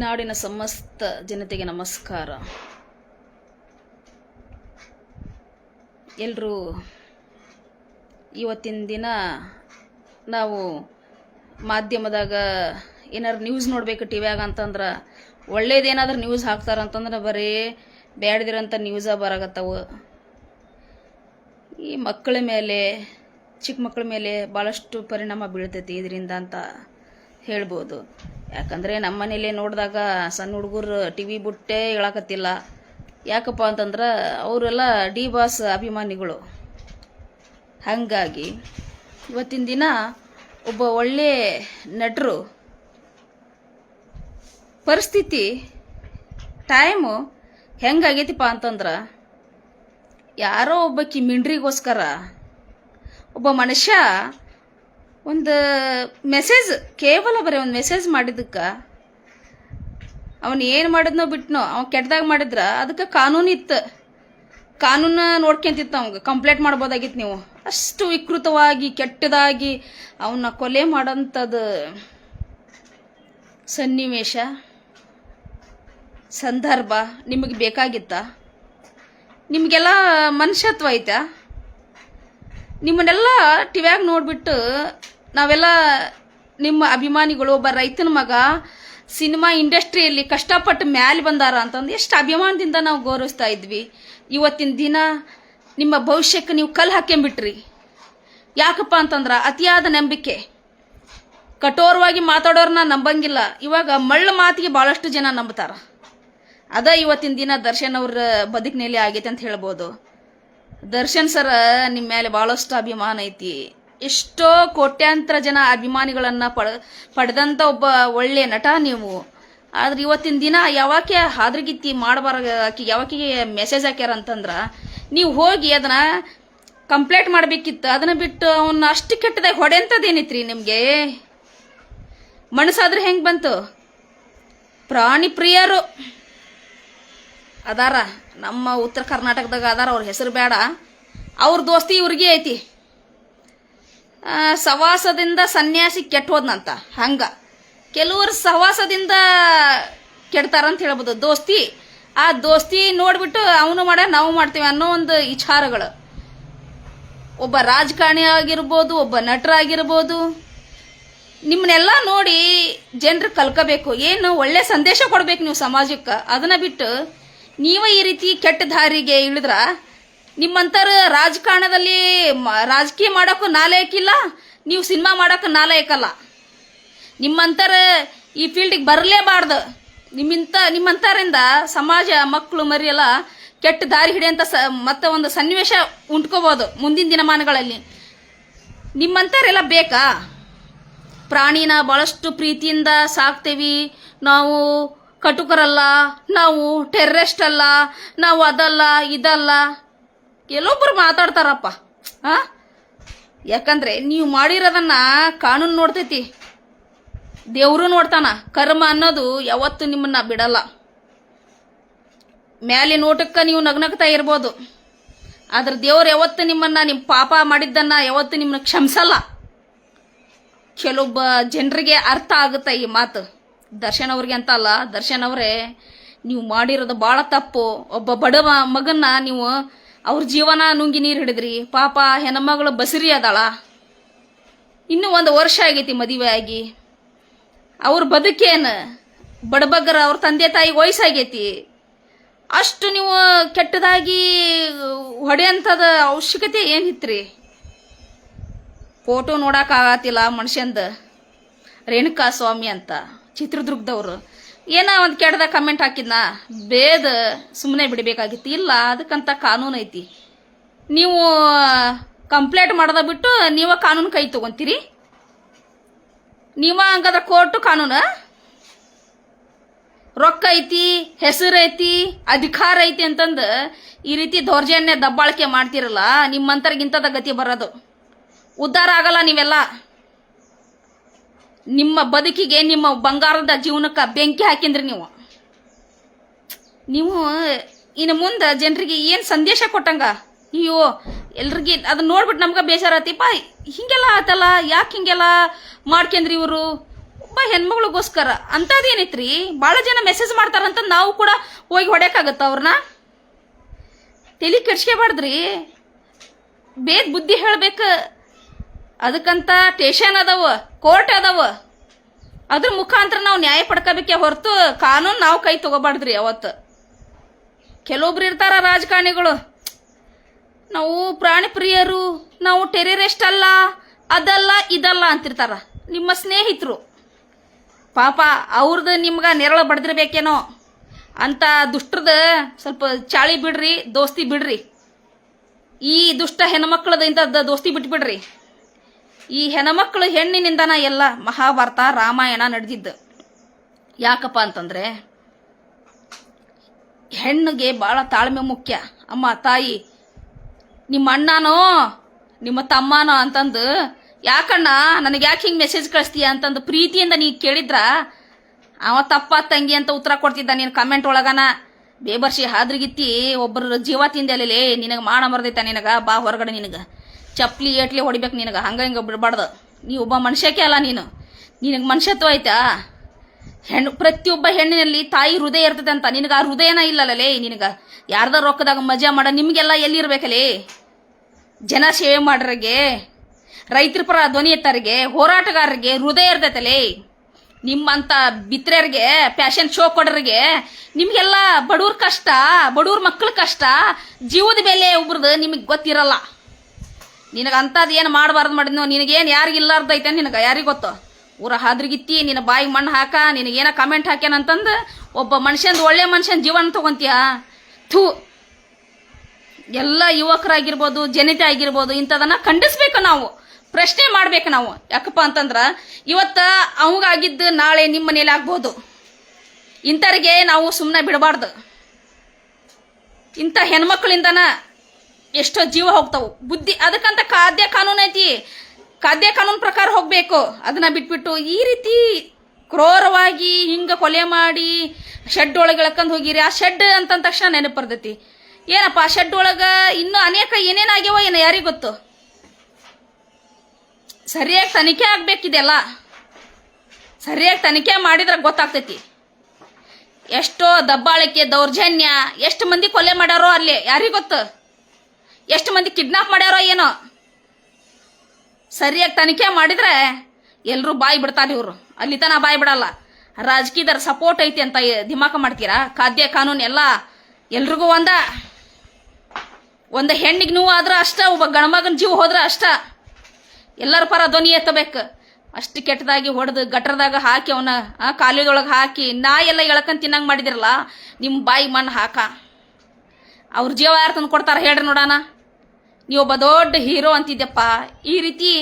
ನಾಡಿನ ಸಮಸ್ತ ಜನತೆಗೆ ನಮಸ್ಕಾರ. ಎಲ್ಲರೂ ಇವತ್ತಿನ ದಿನ ನಾವು ಮಾಧ್ಯಮದಾಗ ಏನಾದ್ರು ನ್ಯೂಸ್ ನೋಡ್ಬೇಕು ಟಿವ್ಯಾಗ ಅಂತಂದ್ರೆ ಒಳ್ಳೇದೇನಾದ್ರೂ ನ್ಯೂಸ್ ಹಾಕ್ತಾರಂತಂದ್ರೆ ಬರೀ ಬ್ಯಾಡ್ದಿರೋಂಥ ನ್ಯೂಸ ಬರಾಗತ್ತವು ಈ ಮಕ್ಕಳ ಮೇಲೆ, ಚಿಕ್ಕ ಮಕ್ಕಳ ಮೇಲೆ ಭಾಳಷ್ಟು ಪರಿಣಾಮ ಬೀಳ್ತೈತಿ ಇದರಿಂದ ಅಂತ ಹೇಳ್ಬೋದು. ಯಾಕಂದರೆ ನಮ್ಮ ಮನೇಲಿ ನೋಡಿದಾಗ ಸಣ್ಣ ಹುಡುಗರು ಟಿ ವಿ ಬಿಟ್ಟೇ ಹೇಳಕತ್ತಿಲ್ಲ. ಯಾಕಪ್ಪ ಅಂತಂದ್ರೆ ಅವರೆಲ್ಲ ಡಿ ಬಾಸ್ ಅಭಿಮಾನಿಗಳು. ಹಾಗಾಗಿ ಇವತ್ತಿನ ದಿನ ಒಬ್ಬ ಒಳ್ಳೆ ನಟರು ಪರಿಸ್ಥಿತಿ ಟೈಮು ಹೆಂಗಾಗೈತಿಪ್ಪ ಅಂತಂದ್ರೆ ಯಾರೋ ಒಬ್ಬಕಿ ಮಿಂಡ್ರಿಗೋಸ್ಕರ ಒಬ್ಬ ಮನುಷ್ಯ ಒಂದು ಮೆಸೇಜ್ ಕೇವಲ ಬರೀ ಒಂದು ಮೆಸೇಜ್ ಮಾಡಿದ್ದಕ್ಕೆ, ಅವನು ಏನು ಮಾಡಿದ್ನೋ ಬಿಟ್ನೋ, ಅವ್ನು ಕೆಟ್ಟದಾಗ ಮಾಡಿದ್ರ ಅದಕ್ಕೆ ಕಾನೂನು ಇತ್ತು. ಕಾನೂನು ನೋಡ್ಕೊಂತಿತ್ತು ಅವಂಗೆ ಕಂಪ್ಲೇಂಟ್ ಮಾಡ್ಬೋದಾಗಿತ್ತು ನೀವು. ಅಷ್ಟು ವಿಕೃತವಾಗಿ, ಕೆಟ್ಟದಾಗಿ ಅವನ್ನ ಕೊಲೆ ಮಾಡೋಂಥದ್ದು ಸನ್ನಿವೇಶ, ಸಂದರ್ಭ ನಿಮಗೆ ಬೇಕಾಗಿತ್ತಾ? ನಿಮಗೆಲ್ಲ ಮನುಷ್ಯತ್ವ ಐತಾ? ನಿಮ್ಮನ್ನೆಲ್ಲ ಟಿವ್ಯಾಗ ನೋಡಿಬಿಟ್ಟು ನಾವೆಲ್ಲ ನಿಮ್ಮ ಅಭಿಮಾನಿಗಳು ಒಬ್ಬ ರೈತನ ಮಗ, ಸಿನಿಮಾ ಇಂಡಸ್ಟ್ರಿಯಲ್ಲಿ ಕಷ್ಟಪಟ್ಟು ಮ್ಯಾಲೆ ಬಂದಾರ ಅಂತಂದು ಎಷ್ಟು ಅಭಿಮಾನದಿಂದ ನಾವು ಗೌರವಿಸ್ತಾ ಇದ್ವಿ. ಇವತ್ತಿನ ದಿನ ನಿಮ್ಮ ಭವಿಷ್ಯಕ್ಕೆ ನೀವು ಕಲ್ಲು ಹಾಕ್ಕೊಂಬಿಟ್ರಿ ಯಾಕಪ್ಪ ಅಂತಂದ್ರೆ ಅತಿಯಾದ ನಂಬಿಕೆ. ಕಠೋರವಾಗಿ ಮಾತಾಡೋರನ್ನ ನಂಬಂಗಿಲ್ಲ. ಇವಾಗ ಮಳ್ಳ ಮಾತಿಗೆ ಭಾಳಷ್ಟು ಜನ ನಂಬ್ತಾರ. ಅದ ಇವತ್ತಿನ ದಿನ ದರ್ಶನ್ ಅವ್ರ ಬದುಕಿನಲ್ಲಿ ಆಗೈತೆ ಅಂತ ಹೇಳ್ಬೋದು. ದರ್ಶನ್ ಸರ ನಿಮ್ಮ ಮೇಲೆ ಭಾಳಷ್ಟು ಅಭಿಮಾನ ಐತಿ. ಎಷ್ಟೋ ಕೋಟ್ಯಾಂತರ ಜನ ಅಭಿಮಾನಿಗಳನ್ನ ಪಡ ಪಡೆದಂಥ ಒಬ್ಬ ಒಳ್ಳೆ ನಟ ನೀವು. ಆದ್ರೆ ಇವತ್ತಿನ ದಿನ ಯಾವಾಕೆ ಹಾದ್ರಗಿತ್ತಿ ಮಾಡಬಾರ ಆಕಿ, ಯಾವಾಕಿಗೆ ಮೆಸೇಜ್ ಹಾಕ್ಯಾರ ಅಂತಂದ್ರ, ನೀವು ಹೋಗಿ ಅದನ್ನ ಕಂಪ್ಲೇಂಟ್ ಮಾಡಬೇಕಿತ್ತು. ಅದನ್ನ ಬಿಟ್ಟು ಅವನ್ನ ಅಷ್ಟು ಕೆಟ್ಟದಾಗಿ ರೀ ನಿಮಗೆ? ಮನಸ್ಸಾದ್ರೆ ಹೆಂಗೆ ಬಂತು? ಪ್ರಾಣಿ ಪ್ರಿಯರು. ಅದಾರ, ನಮ್ಮ ಉತ್ತರ ಕರ್ನಾಟಕದಾಗ ಅದಾರ, ಅವ್ರ ಹೆಸರು ಬೇಡ ಅವ್ರ ದೋಸ್ತಿ ಇವ್ರಿಗೆ ಐತಿ. ಸವಾಸದಿಂದ ಸನ್ಯಾಸಿ ಕೆಟ್ಟೋದ್ನಂತ. ಹಂಗ. ಕೆಲವರು ಸಹವಾಸದಿಂದ ಕೆಡ್ತಾರಂತ ಹೇಳ್ಬೋದು. ದೋಸ್ತಿ, ಆ ದೋಸ್ತಿ ನೋಡ್ಬಿಟ್ಟು ಅವನು ಮಾಡ ನಾವು ಮಾಡ್ತೀವಿ ಅನ್ನೋ ಒಂದು ವಿಚಾರಗಳು ಒಬ್ಬ ರಾಜಕಾರಣಿ ಆಗಿರ್ಬೋದು, ಒಬ್ಬ ನಟರಾಗಿರ್ಬೋದು. ನಿಮ್ಮನ್ನೆಲ್ಲ ನೋಡಿ ಜನರು ಕಲ್ಕೋಬೇಕು. ಏನು ಒಳ್ಳೆ ಸಂದೇಶ ಕೊಡ್ಬೇಕು ನೀವು ಸಮಾಜಕ್ಕೆ. ಅದನ್ನ ಬಿಟ್ಟು ನೀವು ಈ ರೀತಿ ಕೆಟ್ಟ ದಾರಿಗೆ ಇಳಿದ್ರ ನಿಮ್ಮಂತರ ರಾಜಕಾರಣದಲ್ಲಿ ರಾಜಕೀಯ ಮಾಡೋಕ್ಕೂ ನಾಲಾಯಕ್ಕಿಲ್ಲ ನೀವು ಸಿನಿಮಾ ಮಾಡೋಕ್ಕೂ ನಾಲಯಕ್ಕಲ್ಲ ನಿಮ್ಮಂತರ ಈ ಫೀಲ್ಡಿಗೆ ಬರಲೇಬಾರ್ದು. ನಿಮ್ಮಿಂತ ನಿಮ್ಮಂತರಿಂದ ಸಮಾಜ, ಮಕ್ಕಳು ಮರಿ ಎಲ್ಲ ಕೆಟ್ಟ ದಾರಿ ಹಿಡಿಯಂತ ಸ, ಮತ್ತೆ ಒಂದು ಸನ್ನಿವೇಶ ಉಂಟ್ಕೋಬೋದು ಮುಂದಿನ ದಿನಮಾನಗಳಲ್ಲಿ. ನಿಮ್ಮಂತರೆಲ್ಲ ಬೇಕಾ? ಪ್ರಾಣಿನ ಭಾಳಷ್ಟು ಪ್ರೀತಿಯಿಂದ ಸಾಕ್ತೇವಿ. ನಾವು ಕಟುಕರಲ್ಲ, ನಾವು ಟೆರ್ರೆಸ್ಟ್ ಅಲ್ಲ, ನಾವು ಅದಲ್ಲ, ಇದಲ್ಲ. ಕೆಲವೊಬ್ಬರು ಮಾತಾಡ್ತಾರಪ್ಪ. ಹಾ ಯಾಕಂದ್ರೆ ನೀವು ಮಾಡಿರೋದನ್ನ ಕಾನೂನು ನೋಡ್ತೈತಿ. ದೇವರು ನೋಡ್ತಾನ. ಕರ್ಮ ಅನ್ನೋದು ಯಾವತ್ತು ನಿಮ್ಮನ್ನ ಬಿಡಲ್ಲ. ಮ್ಯಾಲೆ ನೋಟಕ್ಕೆ ನೀವು ನಗ್ನಗ್ತಾ ಇರ್ಬೋದು. ಆದ್ರೆ ದೇವ್ರು ಯಾವತ್ತು ನಿಮ್ಮನ್ನ ನಿಮ್ಮ ಪಾಪ ಮಾಡಿದ್ದನ್ನ ಯಾವತ್ತು ನಿಮ್ಮನ್ನ ಕ್ಷಮಿಸಲ್ಲ. ಕೆಲವೊಬ್ಬ ಜನರಿಗೆ ಅರ್ಥ ಆಗುತ್ತೆ ಈ ಮಾತು. ದರ್ಶನ್ ಅವ್ರಿಗೆ ಅಂತ ಅಲ್ಲ, ದರ್ಶನ್ ಅವರೇ, ನೀವು ಮಾಡಿರೋದು ಭಾಳ ತಪ್ಪು. ಒಬ್ಬ ಬಡ ಮ- ಮಗನ್ನ ನೀವು ಅವ್ರ ಜೀವನ ನುಂಗಿ ನೀರು ಹಿಡಿದ್ರಿ. ಪಾಪ ಹೆಣ್ಮಗಳು ಬಸರಿ ಅದಾಳ. ಇನ್ನೂ ಒಂದು ವರ್ಷ ಆಗೈತಿ ಮದುವೆ ಆಗಿ. ಅವ್ರ ಬದುಕೇನು ಬಡಬಗ್ಗರ ಅವ್ರ ತಂದೆ ತಾಯಿ ವಯಸ್ಸಾಗೈತಿ. ಅಷ್ಟು ನೀವು ಕೆಟ್ಟದಾಗಿ ಹೊಡೆಯಂಥದ ಅವಶ್ಯಕತೆ ಏನಿತ್ರಿ ಫೋಟೋ ನೋಡಕ್ಕಾಗತ್ತಿಲ್ಲ ಮನುಷ್ಯಂದ. ರೇಣುಕಾ ಸ್ವಾಮಿ ಅಂತ ಚಿತ್ರದುರ್ಗದವ್ರು. ಏನೋ ಒಂದು ಕೆಟ್ಟದಾಗ ಕಮೆಂಟ್ ಹಾಕಿದ್ನ? ಬೇದ ಸುಮ್ಮನೆ ಬಿಡಬೇಕಾಗಿತ್ತು. ಇಲ್ಲ, ಅದಕ್ಕಂತ ಕಾನೂನು ಐತಿ. ನೀವು ಕಂಪ್ಲೇಂಟ್ ಮಾಡದ ಬಿಟ್ಟು ನೀವ ಕಾನೂನು ಕೈ ತಗೊಂತೀರಿ? ನೀವ ಹಂಗಾದ್ರೆ ಕೋರ್ಟು ಕಾನೂನು? ರೊಕ್ಕ ಐತಿ, ಹೆಸರು ಐತಿ, ಅಧಿಕಾರ ಐತಿ ಅಂತಂದು ಈ ರೀತಿ ದೌರ್ಜನ್ಯ ದಬ್ಬಾಳಿಕೆ ಮಾಡ್ತಿರಲ್ಲ, ನಿಮ್ಮಂತರ್ಗಿಂತದ ಗತಿ ಬರೋದು. ಉದ್ಧಾರ ಆಗಲ್ಲ ನೀವೆಲ್ಲ. ನಿಮ್ಮ ಬದುಕಿಗೆ ನಿಮ್ಮ ಬಂಗಾರದ ಜೀವನಕ್ಕೆ ಬೆಂಕಿ ಹಾಕಿಂದ್ರಿ ನೀವು. ನೀವು, ಇನ್ನು ಮುಂದೆ ಜನರಿಗೆ ಏನು ಸಂದೇಶ ಕೊಟ್ಟಂಗ? ಅಯ್ಯೋ, ಎಲ್ರಿಗೆ ಅದನ್ನ ನೋಡ್ಬಿಟ್ಟು ನಮ್ಗೆ ಬೇಜಾರತ್ತಿಪ್ಪ ಹಿಂಗೆಲ್ಲ ಆತಲ್ಲ, ಯಾಕೆ ಹಿಂಗೆಲ್ಲ ಮಾಡ್ಕೊಂಡ್ರಿ ಇವರು? ಒಬ್ಬ ಹೆಣ್ಮಗಳಿಗೋಸ್ಕರ. ಅಂಥದ್ದೇನೈತ್ರಿ? ಭಾಳ ಜನ ಮೆಸೇಜ್ ಮಾಡ್ತಾರಂತ ನಾವು ಕೂಡ ಹೋಗಿ ಹೊಡ್ಯಾಕಾಗತ್ತ ಅವ್ರನ್ನ? ತಲೆ ಕೆಡ್ಸ್ಕೊಬಾರ್ದ್ರಿ. ಬೇಗ ಬುದ್ಧಿ ಹೇಳ್ಬೇಕು ಅದಕ್ಕಂತ ಟೇಷನ್ ಅದಾವ, ಕೋರ್ಟ್ ಅದಾವ. ಅದ್ರ ಮುಖಾಂತರ ನಾವು ನ್ಯಾಯ ಪಡ್ಕೋಬೇಕೆ ಹೊರತು ಕಾನೂನು ನಾವು ಕೈ ತಗೋಬಾರ್ದ್ರಿ ಅವತ್ತು. ಕೆಲವೊಬ್ರು ಇರ್ತಾರ ರಾಜಕಾರಣಿಗಳು. ನಾವು ಪ್ರಾಣಿ ಪ್ರಿಯರು, ನಾವು ಟೆರರಿಸ್ಟ್ ಅಲ್ಲ, ಅದಲ್ಲ, ಇದಲ್ಲ ಅಂತಿರ್ತಾರ. ನಿಮ್ಮ ಸ್ನೇಹಿತರು. ಪಾಪ ಅವ್ರದ್ದು ನಿಮ್ಗೆ ನೆರಳು ಬಡ್ದಿರ್ಬೇಕೇನೋ. ಅಂತ ದುಷ್ಟ್ರದ ಸ್ವಲ್ಪ ಚಾಳಿ ಬಿಡ್ರಿ, ದೋಸ್ತಿ ಬಿಡ್ರಿ. ಈ ದುಷ್ಟ ಹೆಣ್ಮಕ್ಳದ ಇಂಥದ್ದು ದೋಸ್ತಿ ಬಿಟ್ಬಿಡ್ರಿ. ಈ ಹೆಣ್ಮಕ್ಳು ಹೆಣ್ಣಿನಿಂದನ ಎಲ್ಲ ಮಹಾಭಾರತ ರಾಮಾಯಣ ನಡೆದಿದ್ದು. ಯಾಕಪ್ಪ ಅಂತಂದ್ರೆ, ಹೆಣ್ಣಿಗೆ ಭಾಳ ತಾಳ್ಮೆ ಮುಖ್ಯ. ಅಮ್ಮ, ತಾಯಿ, ನಿಮ್ಮ ಅಣ್ಣನೋ, ನಿಮ್ಮ ತಮ್ಮನೋ ಅಂತಂದು ಯಾಕಣ್ಣ, ನನಗೆ ಯಾಕೆ ಹಿಂಗೆ ಮೆಸೇಜ್ ಕಳಿಸ್ತೀಯ ಅಂತಂದು ಪ್ರೀತಿಯಿಂದ ನೀ ಕೇಳಿದ್ರ? ಅವ ತಪ್ಪ ತಂಗಿ ಅಂತ ಉತ್ತರ ಕೊಡ್ತಿದ್ದ ನೀನು ಕಮೆಂಟ್ ಒಳಗನ. ಬೇಬರ್ಸಿ ಹಾದ್ರಿಗಿತ್ತಿ ಒಬ್ಬರ ಜೀವ ತಿಂದಲೇ ನಿನಗೆ ಮಾಡ ಮರ್ದೈತ ನಿನಗ, ಬಾ ಹೊರಗಡೆ ನಿನಗೆ. ಚಪ್ಲಿ ಏಟ್ಲಿ ಹೊಡಿಬೇಕು ನಿನಗೆ. ಹಂಗೆ ಹಿಂಗೆ ಬಿಡಬಾರ್ದು. ನೀ ಒಬ್ಬ ಮನುಷ್ಯಕ್ಕೆ ಅಲ್ಲ ನೀನು. ನಿನಗೆ ಮನುಷ್ಯತ್ವ ಆಯ್ತಾ ಹೆಣ್ಣು, ಪ್ರತಿಯೊಬ್ಬ ಹೆಣ್ಣಿನಲ್ಲಿ ತಾಯಿ ಹೃದಯ ಇರ್ತದೆ ಅಂತ ನಿನಗೆ ಆ ಹೃದಯನ ಇಲ್ಲಲ್ಲಲೇ ನಿನಗೆ. ಯಾರ್ದ ರೊಕ್ಕದಾಗ ಮಜಾ ಮಾಡ, ನಿಮಗೆಲ್ಲ ಎಲ್ಲಿರ್ಬೇಕಲ್ಲಿ ಜನ ಸೇವೆ ಮಾಡ್ರಿಗೆ, ರೈತರ ಪರ ಧ್ವನಿ ಎತ್ತಾರಿಗೆ, ಹೋರಾಟಗಾರರಿಗೆ ಹೃದಯ ಇರ್ತೈತಲೇ ನಿಮ್ಮಂತ ಬಿತ್ರೆಯರಿಗೆ ಫ್ಯಾಷನ್ ಶೋ ಕೊಡ್ರಿಗೆ, ನಿಮಗೆಲ್ಲ ಬಡವ್ರ ಕಷ್ಟ ಬಡವ್ರ ಮಕ್ಕಳ ಕಷ್ಟ, ಜೀವದ ಬೆಲೆ ಒಬ್ರದ್ದು ನಿಮಗೆ ಗೊತ್ತಿರಲ್ಲ. ನಿನಗೆ ಅಂಥದ್ದು ಏನು ಮಾಡಬಾರ್ದು ಮಾಡಿದ್ನೋ, ನಿನಗೇನು ಯಾರಿಗೆ ಇಲ್ಲಾರ್ದೈತೆ ನಿನಗೆ ಯಾರಿಗೆ ಗೊತ್ತು? ಊರ ಹಾದ್ರಿಗಿತ್ತಿ, ನಿನ್ನ ಬಾಯಿಗೆ ಮಣ್ಣು ಹಾಕ, ನಿನಗೇನ ಕಮೆಂಟ್ ಹಾಕ್ಯಾನಂತಂದು ಒಬ್ಬ ಮನುಷ್ಯಂದು ಒಳ್ಳೆ ಮನುಷ್ಯನ ಜೀವನ ತಗೊಂತೀಯ? ಥೂ. ಎಲ್ಲ ಯುವಕರಾಗಿರ್ಬೋದು, ಜನತೆ ಆಗಿರ್ಬೋದು, ಇಂಥದನ್ನ ಖಂಡಿಸ್ಬೇಕು ನಾವು. ಪ್ರಶ್ನೆ ಮಾಡ್ಬೇಕು ನಾವು. ಯಾಕಪ್ಪ ಅಂತಂದ್ರ, ಇವತ್ತ ಅವಂಗಾಗಿದ್ದು ನಾಳೆ ನಿಮ್ಮ ಮನೇಲಿ ಆಗ್ಬೋದು. ಇಂಥವ್ರಿಗೆ ನಾವು ಸುಮ್ಮನೆ ಬಿಡಬಾರ್ದು. ಇಂಥ ಹೆಣ್ಮಕ್ಳಿಂದನ ಎಷ್ಟೋ ಜೀವ ಹೋಗ್ತಾವು. ಬುದ್ಧಿ ಅದಕ್ಕಂತ ಖಾದ್ಯ ಕಾನೂನು ಐತಿ. ಖಾದ್ಯ ಕಾನೂನು ಪ್ರಕಾರ ಹೋಗಬೇಕು. ಅದನ್ನ ಬಿಟ್ಬಿಟ್ಟು ಈ ರೀತಿ ಕ್ರೋರವಾಗಿ ಹಿಂಗೆ ಕೊಲೆ ಮಾಡಿ ಶೆಡ್ ಒಳಗೆ ಎಳ್ಕೊಂಡು ಹೋಗಿರಿ. ಆ ಶೆಡ್ ಅಂತಂದ ತಕ್ಷಣ ನೆನಪು ಬರ್ತೈತಿ. ಏನಪ್ಪ, ಆ ಶೆಡ್ ಒಳಗೆ ಇನ್ನೂ ಅನೇಕ ಏನೇನಾಗ್ಯಾವ ಏನೋ ಯಾರಿಗೆ ಗೊತ್ತು? ಸರಿಯಾಗಿ ತನಿಖೆ ಆಗ್ಬೇಕಿದೆಲ್ಲ ಸರಿಯಾಗಿ ತನಿಖೆ ಮಾಡಿದ್ರೆ ಗೊತ್ತಾಗ್ತೈತಿ. ಎಷ್ಟೋ ದಬ್ಬಾಳಿಕೆ, ದೌರ್ಜನ್ಯ, ಎಷ್ಟು ಮಂದಿ ಕೊಲೆ ಮಾಡ್ಯಾರೋ ಅಲ್ಲಿ ಯಾರಿಗೆ ಗೊತ್ತು? ಎಷ್ಟು ಮಂದಿ ಕಿಡ್ನಾಪ್ ಮಾಡ್ಯಾರೋ ಏನೋ. ಸರಿಯಾಗಿ ತನಿಖೆ ಮಾಡಿದ್ರೆ ಎಲ್ಲರೂ ಬಾಯಿ ಬಿಡ್ತಾರೆ ಇವರು. ಅಲ್ಲಿ ತನ ಬಾಯಿ ಬಿಡಲ್ಲ. ರಾಜಕೀಯದರ ಸಪೋರ್ಟ್ ಐತಿ ಅಂತ ದಿಮಾಕ ಮಾಡ್ತೀರಾ? ಖಾದ್ಯ, ಕಾನೂನು ಎಲ್ಲ ಎಲ್ರಿಗೂ ಒಂದ. ಒಂದು ಹೆಣ್ಣಿಗೆ ನೋವು ಆದ್ರೆ ಅಷ್ಟ, ಒಬ್ಬ ಗಣಮಗನ ಜೀವ ಹೋದ್ರೆ ಅಷ್ಟ. ಎಲ್ಲರ ಪರ ಧ್ವನಿ ಎತ್ತಬೇಕು. ಅಷ್ಟು ಕೆಟ್ಟದಾಗಿ ಹೊಡೆದು ಗಟ್ರದಾಗ ಹಾಕಿ ಅವನ ಕಾಲಿದೊಳಗೆ ಹಾಕಿ ನಾ ಎಲ್ಲ ಎಳ್ಕಂತ ತಿನ್ನಂಗೆ ಮಾಡಿದಿರಲ್ಲ ನಿಮ್ಮ ಬಾಯಿ ಮಣ್ಣು ಹಾಕ. ಅವ್ರ ಜೀವ ಯಾರು ತಂದು ಕೊಡ್ತಾರ ಹೇಳ್ರಿ ನೋಡೋಣ ನೀ ಒಬ್ಬ ದೊಡ್ಡ ಹೀರೋ ಅಂತಿದ್ದೆಪ್ಪ ಈ ರೀತಿ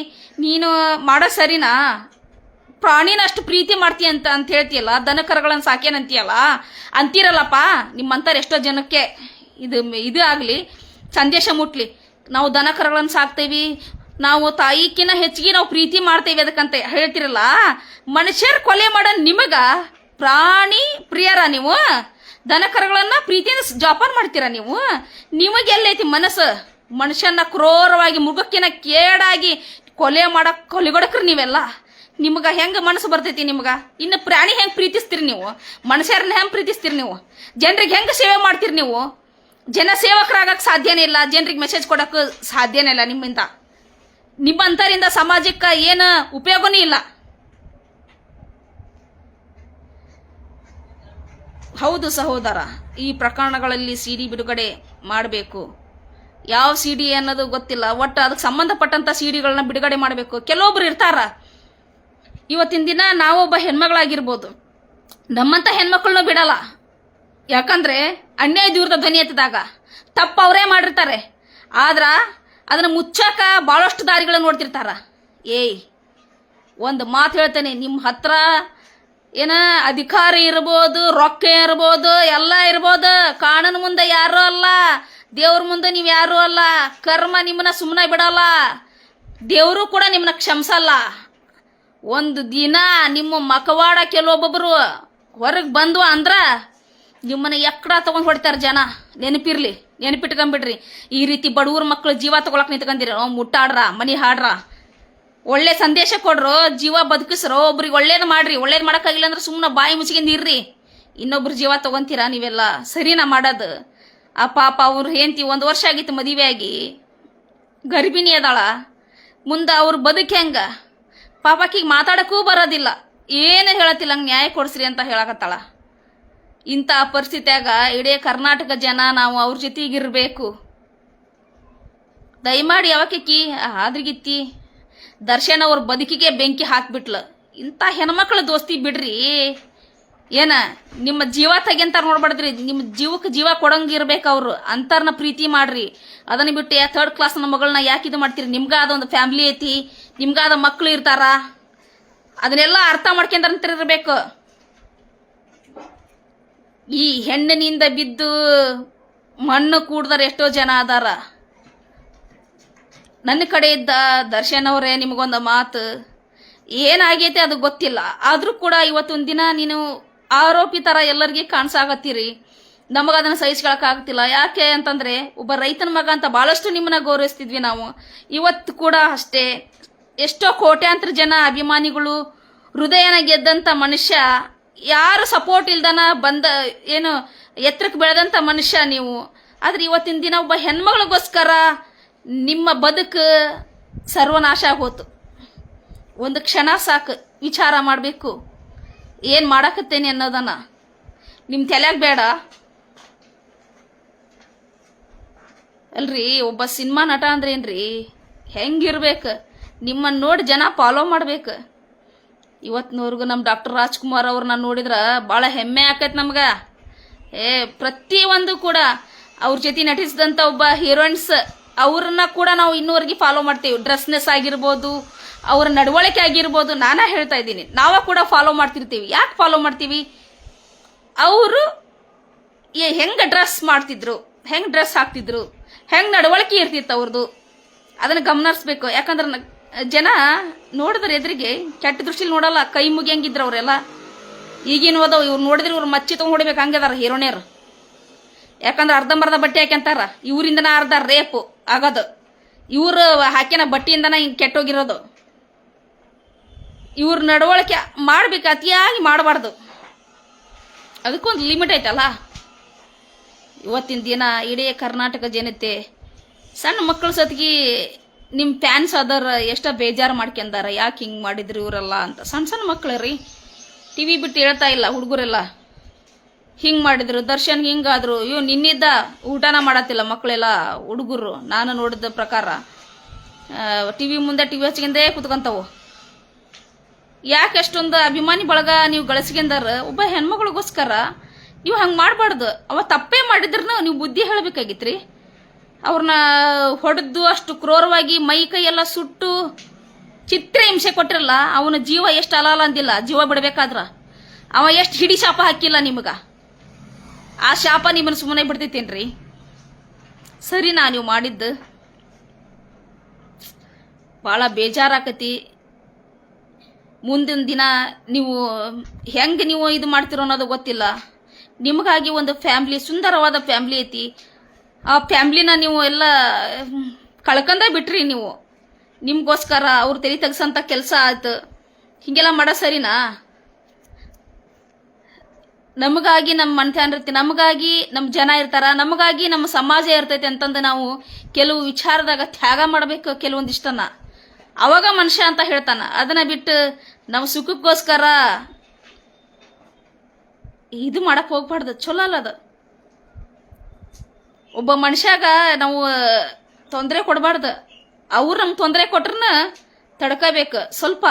ನೀನು ಮಾಡೋ ಸರಿನಾ? ಪ್ರಾಣಿನ ಅಷ್ಟು ಪ್ರೀತಿ ಮಾಡ್ತೀಯ ಅಂತ ಅಂತ ಹೇಳ್ತೀಯಲ್ಲ ದನ ಸಾಕೇನ ಸಾಕೇನಂತೀಯಲ್ಲ ಅಂತೀರಲ್ಲಪ್ಪ, ನಿಮ್ಮಂಥವ್ರು ಎಷ್ಟೋ ಜನಕ್ಕೆ ಇದು ಇದು ಆಗಲಿ, ಸಂದೇಶ ಮುಟ್ಲಿ. ನಾವು ದನ ಕರುಗಳನ್ನ ಸಾಕ್ತೇವಿ, ನಾವು ತಾಯಿಕಿನ ಹೆಚ್ಚಿಗೆ ನಾವು ಪ್ರೀತಿ ಮಾಡ್ತೇವೆ ಅದಕ್ಕಂತ. ಹೇಳ್ತಿರಲ್ಲ, ಮನುಷ್ಯರ್ ಕೊಲೆ ಮಾಡೋ ನಿಮಗ ಪ್ರಾಣಿ ಪ್ರಿಯರ ನೀವು? ದನ ಕರಗಳನ್ನ ಪ್ರೀತಿಯಿಂದ ಜೋಪಾನ ಮಾಡ್ತೀರಾ ನೀವು? ನಿಮಗೆಲ್ಲೈತಿ ಮನಸ್ಸು? ಮನುಷ್ಯನ ಕ್ರೂರವಾಗಿ ಮುಗಕ್ಕಿನ ಕೇಡಾಗಿ ಕೊಲೆ ಮಾಡಕ್, ಕೊಲೆಗೊಡಕ್ರಿ ನೀವೆಲ್ಲ. ನಿಮ್ಗ ಹೆಂಗ ಮನಸ್ಸು ಬರ್ತೈತಿ ನಿಮ್ಗ? ಇನ್ನು ಪ್ರಾಣಿ ಹೆಂಗ್ ಪ್ರೀತಿಸ್ತೀರಿ ನೀವು? ಮನುಷ್ಯರನ್ನ ಹೆಂಗ್ ಪ್ರೀತಿಸ್ತೀರಿ ನೀವು? ಜನರಿಗೆ ಹೆಂಗ ಸೇವೆ ಮಾಡ್ತೀರಿ ನೀವು? ಜನ ಸೇವಕರಾಗಕ್ ಸಾಧ್ಯನೇ ಇಲ್ಲ, ಜನರಿಗೆ ಮೆಸೇಜ್ ಕೊಡಕ್ ಸಾಧ್ಯನೇ ಇಲ್ಲ ನಿಮ್ಮಿಂದ. ನಿಮ್ಮಂತರಿಂದ ಸಮಾಜಕ್ಕೆ ಏನು ಉಪಯೋಗನೂ ಇಲ್ಲ. ಹೌದು ಸಹೋದರ, ಈ ಪ್ರಕರಣಗಳಲ್ಲಿ ಸಿ ಡಿ ಬಿಡುಗಡೆ ಮಾಡಬೇಕು. ಯಾವ ಸಿ ಡಿ ಅನ್ನೋದು ಗೊತ್ತಿಲ್ಲ, ಒಟ್ಟು ಅದಕ್ಕೆ ಸಂಬಂಧಪಟ್ಟಂತ ಸಿ ಡಿಗಳನ್ನ ಬಿಡುಗಡೆ ಮಾಡಬೇಕು. ಕೆಲವೊಬ್ರು ಇರ್ತಾರ. ಇವತ್ತಿನ ದಿನ ನಾವೊಬ್ಬ ಹೆಣ್ಮಗಳಾಗಿರ್ಬೋದು. ನಮ್ಮಂತ ಹೆಣ್ಮಕ್ಳನ್ನೂ ಬಿಡಲ್ಲ. ಯಾಕಂದ್ರೆ ಅನ್ಯಾಯ ದೂರದ ಧ್ವನಿ ಎತ್ತಿದಾಗ ತಪ್ಪು ಅವರೇ ಮಾಡಿರ್ತಾರೆ. ಆದ್ರ ಅದನ್ನ ಮುಚ್ಚಾಕ ಭಾಳಷ್ಟು ದಾರಿಗಳನ್ನ ನೋಡ್ತಿರ್ತಾರ. ಏಯ್, ಒಂದು ಮಾತು ಹೇಳ್ತೇನೆ ನಿಮ್ಮ ಹತ್ರ ಏನ ಅಧಿಕಾರ ಇರ್ಬೋದು, ರೊಕ್ಕ ಇರ್ಬೋದು, ಎಲ್ಲ ಇರ್ಬೋದು. ಕಾಣನ ಮುಂದೆ ಯಾರೂ ಅಲ್ಲ. ದೇವ್ರ ಮುಂದೆ ನೀವು ಯಾರೂ ಅಲ್ಲ. ಕರ್ಮ ನಿಮ್ಮನ್ನ ಸುಮ್ಮನೆ ಬಿಡಲ್ಲ. ದೇವರು ಕೂಡ ನಿಮ್ಮನ್ನ ಕ್ಷಮಿಸಲ್ಲ. ಒಂದು ದಿನ ನಿಮ್ಮ ಮಕವಾಡ ಕೆಲವೊಬ್ಬೊಬ್ಬರು ಹೊರಗೆ ಬಂದ್ವ ಅಂದ್ರ ನಿಮ್ಮನ್ನ ಎಕ್ಕಡ ತಗೊಂಡ್ ಹೊಡಿತಾರ ಜನ. ನೆನಪಿರ್ಲಿ, ನೆನಪಿಟ್ಕೊಂಬಿಡ್ರಿ. ಈ ರೀತಿ ಬಡವ್ರ ಮಕ್ಕಳು ಜೀವ ತಗೊಳಕ್ ನಿಂತ್ಕೊಂಡಿರ ಮುಟ್ಟಾಡ್ರ, ಮನಿ ಹಾಡ್ರ. ಒಳ್ಳೆ ಸಂದೇಶ ಕೊಡ್ರು, ಜೀವ ಬದುಕಿಸ್ರೋ, ಒಬ್ರಿಗೆ ಒಳ್ಳೇದು ಮಾಡ್ರಿ, ಒಳ್ಳೇದು ಮಾಡೋಕ್ಕಾಗಿಲ್ಲ ಅಂದ್ರೆ ಸುಮ್ಮನೆ ಬಾಯಿ ಮುಚ್ಚಿಗೆ ನೀರ್ರಿ ಇನ್ನೊಬ್ರು ಜೀವ ತಗೊಂತೀರಾ ನೀವೆಲ್ಲ? ಸರಿನಾ ಮಾಡೋದು? ಆ ಪಾಪ ಅವ್ರು ಹೆಂಡ್ತಿ ಒಂದು ವರ್ಷ ಆಗಿತ್ತು ಮದುವೆ ಆಗಿ. ಗರ್ಭಿಣಿ ಅದಾಳ. ಮುಂದೆ ಅವ್ರ ಬದುಕು ಹೆಂಗ? ಪಾಪಕ್ಕಿಗೆ ಮಾತಾಡೋಕ್ಕೂ ಬರೋದಿಲ್ಲ. ಏನು ಹೇಳತ್ತಿಲ್ಲ ಹಂಗೆ ನ್ಯಾಯ ಕೊಡಿಸ್ರಿ ಅಂತ ಹೇಳಕತ್ತಾಳ. ಇಂಥ ಪರಿಸ್ಥಿತಿಯಾಗ ಇಡೀ ಕರ್ನಾಟಕ ಜನ ನಾವು ಅವ್ರ ಜೊತೆಗಿರ್ಬೇಕು ದಯಮಾಡಿ ಯಾವಕ್ಕಿಕ್ಕಿ ಆದ್ರಿಗಿತ್ತಿ ದರ್ಶನ್ ಅವ್ರ ಬದುಕಿಗೆ ಬೆಂಕಿ ಹಾಕ್ಬಿಟ್ಲು. ಇಂಥ ಹೆಣ್ಮಕ್ಳ ದೋಸ್ತಿ ಬಿಡ್ರಿ. ಏನ, ನಿಮ್ಮ ಜೀವ ತೆಗೆಂತಾರ ನೋಡ್ಬಾರ್ದ್ರಿ. ನಿಮ್ಮ ಜೀವಕ್ಕೆ ಜೀವ ಕೊಡಂಗಿರ್ಬೇಕು ಅವರು. ಅಂತರ್ನ ಪ್ರೀತಿ ಮಾಡ್ರಿ. ಅದನ್ನ ಬಿಟ್ಟು ಯಾ ಥರ್ಡ್ ಕ್ಲಾಸ್ ನಮ್ಮ ಮಗಳನ್ನ ಯಾಕೆ ಇದು ಮಾಡ್ತೀರಿ? ನಿಮ್ಗಾದ ಒಂದು ಫ್ಯಾಮ್ಲಿ ಐತಿ. ನಿಮ್ಗಾದ ಮಕ್ಳು ಇರ್ತಾರ. ಅದನ್ನೆಲ್ಲ ಅರ್ಥ ಮಾಡ್ಕೊಂಡಂತಿರ್ಬೇಕು ಈ ಹೆಣ್ಣಿನಿಂದ ಬಿದ್ದು ಮಣ್ಣು ಕೂಡ್ದಾರ ಎಷ್ಟೋ ಜನ ಅದಾರ. ನನ್ನ ಕಡೆ ಇದ್ದ ದರ್ಶನ್ ಅವರೇ, ನಿಮಗೊಂದು ಮಾತು. ಏನಾಗೈತೆ ಅದು ಗೊತ್ತಿಲ್ಲ. ಆದರೂ ಕೂಡ ಇವತ್ತೊಂದು ದಿನ ನೀನು ಆರೋಪಿ ಥರ ಎಲ್ಲರಿಗೆ ಕಾಣಿಸಾಗತ್ತೀರಿ. ನಮಗೆ ಅದನ್ನು ಸಹಿಸ್ಕೊಳಕ್ಕಾಗ್ತಿಲ್ಲ ಯಾಕೆ ಅಂತಂದರೆ, ಒಬ್ಬ ರೈತನ ಮಗ ಅಂತ ಭಾಳಷ್ಟು ನಿಮ್ಮನ್ನ ಗೌರವಿಸ್ತಿದ್ವಿ ನಾವು. ಇವತ್ತು ಕೂಡ ಅಷ್ಟೇ. ಎಷ್ಟೋ ಕೋಟ್ಯಾಂತರ ಜನ ಅಭಿಮಾನಿಗಳು ಹೃದಯನ ಗೆದ್ದಂಥ ಮನುಷ್ಯ, ಯಾರು ಸಪೋರ್ಟ್ ಇಲ್ದನ ಬಂದ, ಏನು ಎತ್ತರಕ್ಕೆ ಬೆಳೆದಂಥ ಮನುಷ್ಯ ನೀವು. ಆದ್ರೆ ಇವತ್ತಿನ ದಿನ ಒಬ್ಬ ಹೆಣ್ಮಗಳಿಗೋಸ್ಕರ ನಿಮ್ಮ ಬದುಕು ಸರ್ವನಾಶ ಆಗೋತು. ಒಂದು ಕ್ಷಣ ಸಾಕು, ವಿಚಾರ ಮಾಡಬೇಕು. ಏನು ಮಾಡಕತ್ತೇನೆ ಅನ್ನೋದನ್ನ ನಿಮ್ಮ ತಲೆಯಾಗ ಬೇಡ. ಅಲ್ರಿ, ಒಬ್ಬ ಸಿನಿಮಾ ನಟ ಅಂದ್ರೇನ್ರಿ ಹೆಂಗಿರ್ಬೇಕು? ನಿಮ್ಮನ್ನು ನೋಡಿ ಜನ ಫಾಲೋ ಮಾಡ್ಬೇಕು. ಇವತ್ತಿನವರೆಗೂ ನಮ್ಮ ಡಾಕ್ಟರ್ ರಾಜ್ಕುಮಾರ್ ಅವ್ರನ್ನ ನೋಡಿದ್ರೆ ಭಾಳ ಹೆಮ್ಮೆ ಆಕೈತೆ ನಮ್ಗೆ. ಏ, ಪ್ರತಿಯೊಂದು ಕೂಡ ಅವ್ರ ಜೊತೆ ನಟಿಸಿದಂಥ ಒಬ್ಬ ಹೀರೋಯಿನ್ಸ್ ಅವ್ರನ್ನ ಕೂಡ ನಾವು ಇನ್ನೂವರೆಗೆ ಫಾಲೋ ಮಾಡ್ತೀವಿ. ಡ್ರೆಸ್ನೆಸ್ ಆಗಿರ್ಬೋದು, ಅವ್ರ ನಡವಳಿಕೆ ಆಗಿರ್ಬೋದು, ನಾನೇ ಹೇಳ್ತಾ ಇದ್ದೀನಿ. ನಾವ ಕೂಡ ಫಾಲೋ ಮಾಡ್ತಿರ್ತೀವಿ. ಯಾಕೆ ಫಾಲೋ ಮಾಡ್ತೀವಿ? ಅವರು ಹೆಂಗೆ ಡ್ರೆಸ್ ಮಾಡ್ತಿದ್ರು, ಹೆಂಗೆ ಡ್ರೆಸ್ ಹಾಕ್ತಿದ್ರು, ಹೆಂಗೆ ನಡವಳಿಕೆ ಇರ್ತಿತ್ತು ಅವ್ರದ್ದು ಅದನ್ನು ಗಮನಿಸ್ಬೇಕು. ಯಾಕಂದ್ರೆ ಜನ ನೋಡಿದ್ರೆ ಎದುರಿಗೆ ಕೆಟ್ಟ ದೃಷ್ಟಿಲಿ ನೋಡಲ್ಲ, ಕೈ ಮುಗಿಯಂಗಿದ್ರು ಅವರೆಲ್ಲ. ಈಗಿನ ಹೋದವು ಇವ್ರು ನೋಡಿದ್ರೆ ಇವ್ರು ಮಚ್ಚಿ ತೊಗೊಂಡು ಹೊಡಿಬೇಕು. ಹಂಗದಾರ ಹೀರೋಣಿಯರು ಯಾಕಂದ್ರೆ ಅರ್ಧಂಬರ್ಧ ಬಟ್ಟೆ ಹಾಕ್ಯಂತಾರ. ಇವರಿಂದನ ಅರ್ಧ ರೇಪು ಆಗೋದು. ಇವ್ರು ಹಾಕ್ಯನ ಬಟ್ಟೆಯಿಂದನ ಹಿಂಗೆ ಕೆಟ್ಟೋಗಿರೋದು. ಇವ್ರ ನಡವಳಿಕೆ ಮಾಡ್ಬೇಕು, ಅತಿಯಾಗಿ ಮಾಡಬಾರ್ದು. ಅದಕ್ಕೊಂದು ಲಿಮಿಟ್ ಐತಲ್ಲ? ಇವತ್ತಿನ ದಿನ ಇಡೀ ಕರ್ನಾಟಕ ಜನತೆ ಸಣ್ಣ ಮಕ್ಕಳ ಸತ್ಗಿ ನಿಮ್ಮ ಫ್ಯಾನ್ಸ್ ಅದರ ಎಷ್ಟ ಬೇಜಾರು ಮಾಡ್ಕೊಂಡಾರ ಯಾಕೆ ಹಿಂಗೆ ಮಾಡಿದ್ರು ಇವರೆಲ್ಲ ಅಂತ. ಸಣ್ಣ ಸಣ್ಣ ಮಕ್ಕಳು ರೀ ಟಿ ವಿ ಬಿಟ್ಟು ಹೇಳ್ತಾ ಇಲ್ಲ ಹುಡುಗರೆಲ್ಲ. ಹಿಂಗೆ ಮಾಡಿದ್ರು, ದರ್ಶನ್ ಹಿಂಗಾದ್ರು ಇವ್ ನಿನ್ನಿದ್ದ ಊಟನ ಮಾಡತ್ತಿಲ್ಲ ಮಕ್ಕಳೆಲ್ಲ, ಹುಡುಗರು, ನಾನು ನೋಡಿದ ಪ್ರಕಾರ. ಟಿ ವಿ ಮುಂದೆ ಟಿ ವಿ ಹಚ್ಕೊಂಡೇ ಕುತ್ಕೊಂತಾವು. ಯಾಕೆ ಅಷ್ಟೊಂದು ಅಭಿಮಾನಿ ಬಳಗ ನೀವು ಗಳಿಸ್ಕೊಂಡಾರ ಒಬ್ಬ ಹೆಣ್ಮಗಳಿಗೋಸ್ಕರ ನೀವು ಹಂಗೆ ಮಾಡಬಾರ್ದು. ಅವ ತಪ್ಪೇ ಮಾಡಿದ್ರೂ ನೀವು ಬುದ್ಧಿ ಹೇಳಬೇಕಾಗಿತ್ರಿ. ಅವ್ರನ್ನ ಹೊಡೆದು ಅಷ್ಟು ಕ್ರೂರವಾಗಿ ಮೈ ಕೈ ಎಲ್ಲ ಸುಟ್ಟು ಚಿತ್ರ ಹಿಂಸೆ ಕೊಟ್ಟಿರಲ್ಲ, ಅವನ ಜೀವ ಎಷ್ಟು ಅಲಾಲ ಅಂದಿಲ್ಲ, ಜೀವ ಬಿಡಬೇಕಾದ್ರ. ಅವ ಎಷ್ಟು ಹಿಡಿ ಶಾಪ ಹಾಕಿಲ್ಲ ನಿಮಗ. ಆ ಶಾಪ ನಿಮ್ಮನ್ನು ಸುಮ್ಮನೆ ಬಿಡ್ತೈತೇನ್ರಿ? ಸರಿನಾ ನೀವು ಮಾಡಿದ್ದು. ಭಾಳ ಬೇಜಾರಾಕತಿ. ಮುಂದಿನ ದಿನ ನೀವು ಹೆಂಗೆ ನೀವು ಇದು ಮಾಡ್ತಿರೋ ಅನ್ನೋದು ಗೊತ್ತಿಲ್ಲ. ನಿಮಗಾಗಿ ಒಂದು ಫ್ಯಾಮ್ಲಿ, ಸುಂದರವಾದ ಫ್ಯಾಮ್ಲಿ ಐತಿ. ಆ ಫ್ಯಾಮ್ಲಿನ ನೀವು ಎಲ್ಲ ಕಳ್ಕೊಂಡ ಬಿಟ್ರಿ ನೀವು. ನಿಮಗೋಸ್ಕರ ಅವ್ರು ತಲೆ ತೆಗ್ಸಂತ ಕೆಲಸ ಆಯ್ತು. ಹೀಗೆಲ್ಲ ಮಾಡೋ ಸರಿನಾ? ನಮಗಾಗಿ ನಮ್ಮ ಮನ್ತ್ಯಾನ್ ಇರ್ತಿ ನಮಗಾಗಿ ನಮ್ಮ ಜನ ಇರ್ತಾರ, ನಮಗಾಗಿ ನಮ್ಮ ಸಮಾಜ ಇರ್ತೈತೆ ಅಂತಂದು ನಾವು ಕೆಲವು ವಿಚಾರದಾಗ ತ್ಯಾಗ ಮಾಡಬೇಕು ಕೆಲವೊಂದಿಷ್ಟನ್ನ. ಅವಾಗ ಮನುಷ್ಯ ಅಂತ ಹೇಳ್ತಾನ. ಅದನ್ನ ಬಿಟ್ಟು ನಮ್ಮ ಸುಖಕ್ಕೋಸ್ಕರ ಇದು ಮಾಡಕ್ ಹೋಗ್ಬಾರ್ದು. ಚಲೋ ಅಲ್ಲ ಅದು. ಒಬ್ಬ ಮನುಷ್ಯಾಗ ನಾವು ತೊಂದರೆ ಕೊಡಬಾರ್ದು. ಅವ್ರು ನಮ್ಗೆ ತೊಂದರೆ ಕೊಟ್ರನ ತಡ್ಕೋಬೇಕು. ಸ್ವಲ್ಪ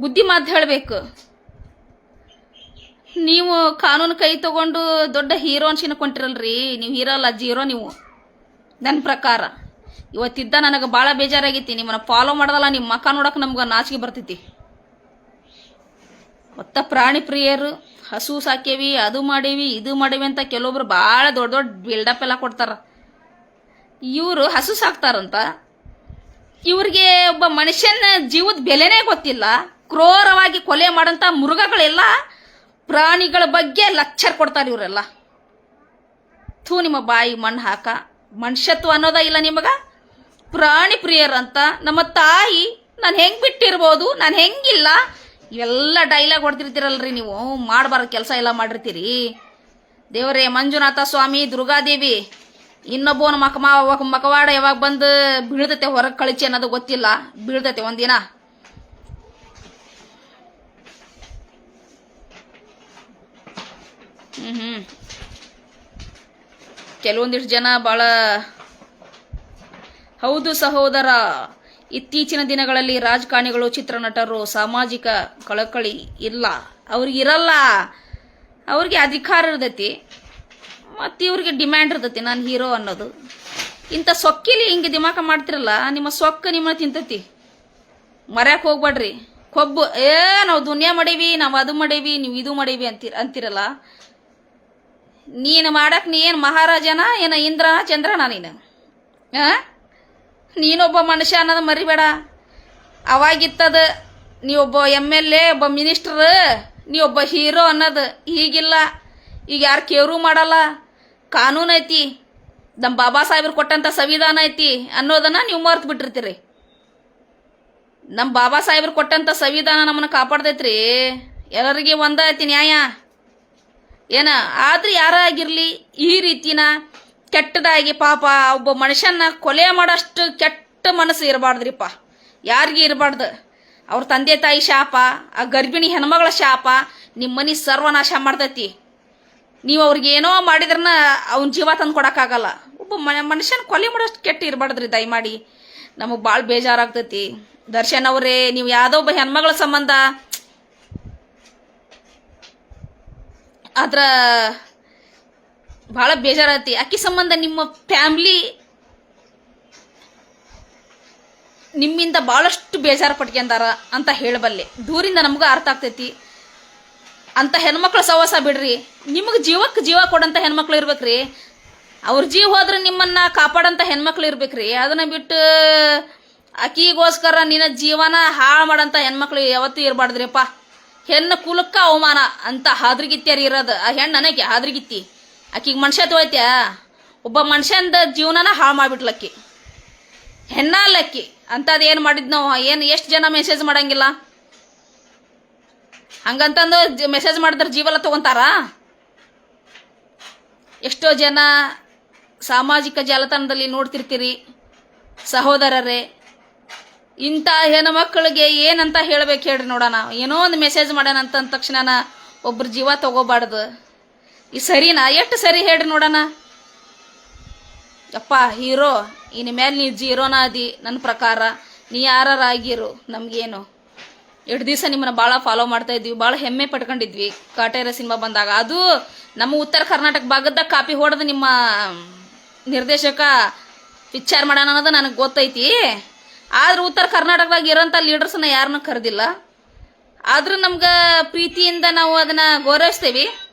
ಬುದ್ಧಿ ಮಾತು ಹೇಳಬೇಕು. ನೀವು ಕಾನೂನು ಕೈ ತಗೊಂಡು ದೊಡ್ಡ ಹೀರೋ ಅನ್ಸಿನ್ಕೊಂಟಿರಲ್ರಿ ನೀವು ಹೀರೋ ಅಲ್ಲ ಜೀರೋ ನೀವು. ನನ್ನ ಪ್ರಕಾರ. ಇವತ್ತಿದ್ದ ನನಗೆ ಭಾಳ ಬೇಜಾರಾಗೈತಿ. ನಿಮ್ಮನ್ನ ಫಾಲೋ ಮಾಡೋದಲ್ಲ ನಿಮ್ಮ ಮಕ್ಕ ನೋಡಕ್ಕೆ ನಮ್ಗೆ ನಾಚಿಗೆ ಬರ್ತೈತಿ. ಒತ್ತ ಪ್ರಾಣಿ ಪ್ರಿಯರು, ಹಸು ಸಾಕೇವಿ, ಅದು ಮಾಡೇವಿ, ಇದು ಮಾಡೇವಿ ಅಂತ ಕೆಲವೊಬ್ರು ಭಾಳ ದೊಡ್ಡ ದೊಡ್ಡ ಬಿಲ್ಡಪ್ ಎಲ್ಲ ಕೊಡ್ತಾರ. ಇವರು ಹಸು ಸಾಕ್ತಾರಂತ. ಇವ್ರಿಗೆ ಒಬ್ಬ ಮನುಷ್ಯನ ಜೀವದ ಬೆಲೆನೇ ಗೊತ್ತಿಲ್ಲ. ಕ್ರೂರವಾಗಿ ಕೊಲೆ ಮಾಡಂತ ಮೃಗಗಳೆಲ್ಲ ಪ್ರಾಣಿಗಳ ಬಗ್ಗೆ ಲಕ್ಷರ್ ಕೊಡ್ತಾರೆ ಇವರೆಲ್ಲ. ಥೂ, ನಿಮ್ಮ ಬಾಯಿ ಮಣ್ಣು ಹಾಕ. ಮನುಷ್ಯತ್ವ ಅನ್ನೋದ ಇಲ್ಲ ನಿಮಗ? ಪ್ರಾಣಿ ಪ್ರಿಯರಂತ ನಮ್ಮ ತಾಯಿ, ನಾನು ಹೆಂಗ್ ಬಿಟ್ಟಿರ್ಬೋದು, ನಾನು ಹೆಂಗಿಲ್ಲ? ಇವೆಲ್ಲ ಡೈಲಾಗ್ ಹೊಡೆದಿರ್ತೀರಲ್ರಿ ನೀವು. ಮಾಡಬಾರ್ದು ಕೆಲಸ ಎಲ್ಲ ಮಾಡಿರ್ತೀರಿ. ದೇವರೇ, ಮಂಜುನಾಥ ಸ್ವಾಮಿ, ದುರ್ಗಾದೇವಿ ಇನ್ನೊಬ್ಬನ ಮಕ ಮಕವಾಡ ಯಾವಾಗ ಬಂದು ಬೀಳ್ತೈತೆ ಹೊರಗೆ ಕಳಿಸಿ ಅನ್ನೋದು ಗೊತ್ತಿಲ್ಲ. ಬೀಳ್ತೈತೆ ಒಂದಿನ. ಹ್ಮ್ ಹ್ಞೂ ಕೆಲವೊಂದಿಷ್ಟು ಜನ ಭಾಳ ಹೌದು ಸಹೋದರ, ಇತ್ತೀಚಿನ ದಿನಗಳಲ್ಲಿ ರಾಜಕಾರಣಿಗಳು, ಚಿತ್ರನಟರು, ಸಾಮಾಜಿಕ ಕಳಕಳಿ ಇಲ್ಲ. ಅವ್ರಿಗಿರಲ್ಲ ಅವ್ರಿಗೆ ಅಧಿಕಾರ ಇರ್ತೈತಿ. ಮತ್ತು ಇವ್ರಿಗೆ ಡಿಮ್ಯಾಂಡ್ ಇರ್ತೈತಿ. ನಾನು ಹೀರೋ ಅನ್ನೋದು. ಇಂಥ ಸೊಕ್ಕಿಲಿ ಹಿಂಗೆ ದಿಮಾಕ ಮಾಡ್ತಿರಲ್ಲ, ನಿಮ್ಮ ಸೊಕ್ಕ ನಿಮ್ಮ ತಿಂತತಿ. ಮರ್ಯಾಕೆ ಹೋಗ್ಬೇಡ್ರಿ ಕೊಬ್ಬು, ಏ, ನಾವು ದುನಿಯಾ ಮಾಡೀವಿ, ನಾವು ಅದು ಮಾಡೀವಿ, ನೀವು ಇದು ಮಾಡೀವಿ ಅಂತೀರ, ಅಂತಿರಲ್ಲ. ನೀನು ಮಾಡಕ್ ನೀ ಏನು ಮಹಾರಾಜನ, ಏನ ಇಂದ್ರನ, ಚಂದ್ರನ ನೀನು? ಆ? ನೀನೊಬ್ಬ ಮನುಷ್ಯ ಅನ್ನೋದು ಮರಿಬೇಡ. ಅವಾಗಿತ್ತದ ಒಬ್ಬ ಎಂ ಎಲ್ ಎ ಒಬ್ಬ ಮಿನಿಸ್ಟರ್ ಒಬ್ಬ ಹೀರೋ ಅನ್ನೋದು ಈಗಿಲ್ಲ. ಈಗ ಯಾರು ಕೇರು ಮಾಡಲ್ಲ? ಕಾನೂನು ಐತಿ. ನಮ್ಮ ಬಾಬಾ ಸಾಹೇಬ್ರು ಕೊಟ್ಟಂತ ಸಂವಿಧಾನ ಐತಿ ಅನ್ನೋದನ್ನ ನೀವು ಮರ್ತು ಬಿಟ್ಟಿರ್ತೀರಿ. ನಮ್ಮ ಬಾಬಾ ಸಾಹೇಬ್ರು ಕೊಟ್ಟಂತ ಸಂವಿಧಾನ ನಮ್ಮನ್ನ ಕಾಪಾಡ್ತೈತ್ರಿ. ಎಲ್ಲರಿಗೆ ಒಂದ ಐತಿ ನ್ಯಾಯ. ಏನ? ಆದ್ರೆ ಯಾರಾಗಿರ್ಲಿ, ಈ ರೀತಿನ ಕೆಟ್ಟದಾಗಿ ಪಾಪ ಒಬ್ಬ ಮನುಷ್ಯನ ಕೊಲೆ ಮಾಡೋಷ್ಟು ಕೆಟ್ಟ ಮನಸ್ಸು ಇರಬಾರ್ದ್ರಿಪ್ಪ. ಯಾರಿಗೆ ಇರಬಾರ್ದು. ಅವ್ರ ತಂದೆ ತಾಯಿ ಶಾಪ, ಆ ಗರ್ಭಿಣಿ ಹೆಣ್ಮಗಳ ಶಾಪ ನಿಮ್ಮ ಮನೆ ಸರ್ವನಾಶ ಮಾಡ್ತೈತಿ. ನೀವು ಅವ್ರಿಗೆ ಏನೋ ಮಾಡಿದ್ರನ್ನ ಅವ್ನ ಜೀವ ತಂದು ಕೊಡೋಕ್ಕಾಗಲ್ಲ. ಒಬ್ಬ ಮನುಷ್ಯನ ಕೊಲೆ ಮಾಡೋಷ್ಟು ಕೆಟ್ಟ ಇರಬಾರ್ದ್ರಿ ದಯಮಾಡಿ. ನಮಗೆ ಭಾಳ ಬೇಜಾರಾಗ್ತೈತಿ. ದರ್ಶನ್ ಅವರೇ, ನೀವು ಯಾವುದೋ ಒಬ್ಬ ಹೆಣ್ಮಗಳ ಸಂಬಂಧ ಆದ್ರ ಭಾಳ ಬೇಜಾರೈತಿ ಅಕ್ಕಿ ಸಂಬಂಧ ನಿಮ್ಮ ಫ್ಯಾಮ್ಲಿ ನಿಮ್ಮಿಂದ ಭಾಳಷ್ಟು ಬೇಜಾರು ಪಟ್ಕೊಂಡಾರ ಅಂತ ಹೇಳಬಲ್ಲೆ. ದೂರಿಂದ ನಮಗೂ ಅರ್ಥ ಆಗ್ತೈತಿ. ಅಂತ ಹೆಣ್ಮಕ್ಳು ಸವಾಸ ಬಿಡ್ರಿ. ನಿಮಗೆ ಜೀವಕ್ಕೆ ಜೀವ ಕೊಡಂತ ಹೆಣ್ಮಕ್ಳು ಇರ್ಬೇಕ್ರಿ. ಅವ್ರ ಜೀವ ಹೋದ್ರೆ ನಿಮ್ಮನ್ನ ಕಾಪಾಡಂತ ಹೆಣ್ಮಕ್ಳು ಇರ್ಬೇಕ್ರಿ. ಅದನ್ನ ಬಿಟ್ಟು ಅಕ್ಕಿಗೋಸ್ಕರ ನಿನ್ನ ಜೀವನ ಹಾಳು ಮಾಡಂತ ಹೆಣ್ಮಕ್ಳು ಯಾವತ್ತೂ ಇರಬಾರ್ದ್ರಿಪ್ಪ. ಹೆಣ್ಣು ಕುಲಕ್ಕ ಅವಮಾನ ಅಂತ ಹಾದ್ರಿಗಿತ್ತಿಯರ್ ಇರೋದು. ಆ ಹೆಣ್ಣು ನನಗೆ ಹಾದ್ರಿಗಿತ್ತಿ. ಆಕಿಗೆ ಮನುಷ್ಯ ತೊಯ್ತ್ಯಾ ಒಬ್ಬ ಮನುಷ್ಯಂದ ಜೀವನನ ಹಾಳು ಮಾಡಿಬಿಟ್ಲಕ್ಕಿ. ಹೆಣ್ಣ ಅಲ್ಲಕ್ಕಿ. ಅಂಥದ್ದು ಏನು ಮಾಡಿದ್ ನಾವು ಏನು ಎಷ್ಟು ಜನ ಮೆಸೇಜ್ ಮಾಡಂಗಿಲ್ಲ? ಹಂಗಂತಂದು ಮೆಸೇಜ್ ಮಾಡಿದ್ರೆ ಜೀವಲ್ಲ ತಗೊಂತಾರ? ಎಷ್ಟೋ ಜನ ಸಾಮಾಜಿಕ ಜಾಲತಾಣದಲ್ಲಿ ನೋಡ್ತಿರ್ತೀರಿ. ಸಹೋದರರೇ ಇಂಥ ಹೆಣ್ಣು ಮಕ್ಕಳಿಗೆ ಏನಂತ ಹೇಳ್ಬೇಕು ಹೇಳ್ರಿ ನೋಡೋಣ ಏನೋ ಒಂದು ಮೆಸೇಜ್ ಮಾಡ್ಯಾನ ಅಂತ ಅಂದ ತಕ್ಷಣನ ಒಬ್ರು ಜೀವ ತಗೋಬಾರ್ದು. ಈ ಸರಿನಾ? ಎಷ್ಟು ಸರಿ ಹೇಳ್ರಿ ನೋಡೋಣ ಅಪ್ಪ ಹೀರೋ ಇನ್ನ ಮೇಲೆ ನೀ ಜೀರೋನ ಅದಿ ನನ್ನ ಪ್ರಕಾರ. ನೀ ಯಾರಾಗಿರು ನಮಗೇನು? ಎರಡು ದಿವಸ ನಿಮ್ಮನ್ನ ಭಾಳ ಫಾಲೋ ಮಾಡ್ತಾ ಇದ್ವಿ ಭಾಳ ಹೆಮ್ಮೆ ಪಟ್ಕೊಂಡಿದ್ವಿ. ಕಾಟೇರ ಸಿನಿಮಾ ಬಂದಾಗ. ಅದು ನಮ್ಮ ಉತ್ತರ ಕರ್ನಾಟಕ ಭಾಗದಾಗ ಕಾಪಿ ಹೊಡೆದು ನಿಮ್ಮ ನಿರ್ದೇಶಕ ಪಿಕ್ಚರ್ ಮಾಡೋಣ ಅನ್ನೋದು ನನಗೆ ಗೊತ್ತೈತಿ. ಆದ್ರೆ ಉತ್ತರ ಕರ್ನಾಟಕದಾಗ ಇರೋಂಥ ಲೀಡರ್ಸ್ನ ಯಾರನ್ನೂ ಕರೆದಿಲ್ಲ. ಆದ್ರೂ ನಮ್ಗೆ ಪ್ರೀತಿಯಿಂದ ನಾವು ಅದನ್ನ ಗೌರವಿಸ್ತೇವೆ.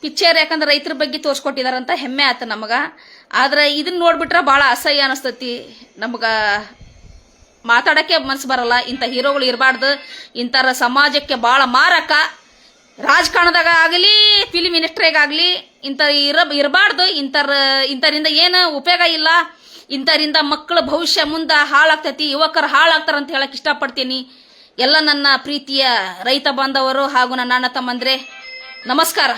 ಪಿಕ್ಚರ್ ಯಾಕಂದ್ರೆ ರೈತರ ಬಗ್ಗೆ ತೋರಿಸ್ಕೊಟ್ಟಿದಾರಂತ ಹೆಮ್ಮೆ ಆತ ನಮಗ. ಆದ್ರೆ ಇದನ್ನ ನೋಡ್ಬಿಟ್ರೆ ಭಾಳ ಅಸಹ್ಯ ಅನಿಸ್ತತಿ. ನಮ್ಗೆ ಮಾತಾಡೋಕ್ಕೆ ಮನಸ್ಸು ಬರಲ್ಲ. ಇಂಥ ಹೀರೋಗಳು ಇರಬಾರ್ದು. ಇಂಥರ ಸಮಾಜಕ್ಕೆ ಭಾಳ ಮಾರಕ. ರಾಜಕಾರಣದಾಗ ಆಗಲಿ ಫಿಲಿಮ್ ಆಗಲಿ ಇಂಥ ಇರ ಇರಬಾರ್ದು. ಇಂಥರ ಇಂಥರಿಂದ ಏನು ಉಪಯೋಗ ಇಲ್ಲ. ಇಂಥರಿಂದ ಮಕ್ಕಳ ಭವಿಷ್ಯ ಮುಂದೆ ಹಾಳಾಗ್ತೈತಿ, ಯುವಕರು ಹಾಳಾಗ್ತಾರೆ ಅಂತ ಹೇಳಕ್ ಇಷ್ಟಪಡ್ತೀನಿ. ಎಲ್ಲ ನನ್ನ ಪ್ರೀತಿಯ ರೈತ ಬಾಂಧವರು ಹಾಗೂ ನನ್ನ ಅಣ್ಣ ತಮ್ಮಂದ್ರೆ, ನಮಸ್ಕಾರ.